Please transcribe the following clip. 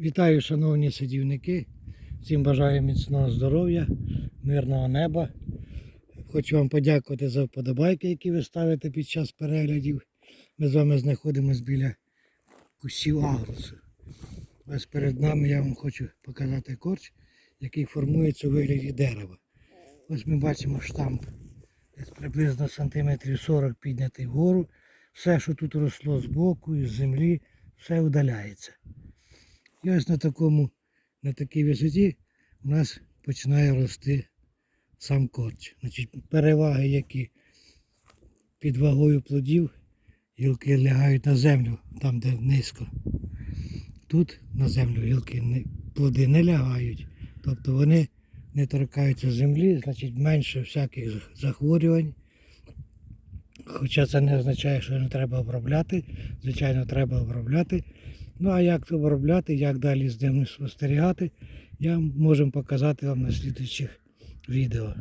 Вітаю, шановні садівники. Всім бажаю міцного здоров'я, мирного неба. Хочу вам подякувати за вподобайки, які ви ставите під час переглядів. Ми з вами знаходимося біля кущів агрусу. Ось перед нами я вам хочу показати корч, який формується у вигляді дерева. Ось ми бачимо штамп десь приблизно сантиметрів 40 піднятий вгору. Все, що тут росло з боку з землі, все удаляється. І ось на такому, на такій висоті у нас починає рости сам корч. Значить, переваги, які під вагою плодів, гілки лягають на землю, там де низько. Тут на землю гілки не, плоди не лягають. Тобто вони не торкаються землі, значить менше всяких захворювань. Хоча це не означає, що не треба обробляти. Звичайно, треба обробляти. Ну а як це виробляти, як далі з ними спостерігати, я можемо показати вам на слідуючих відео.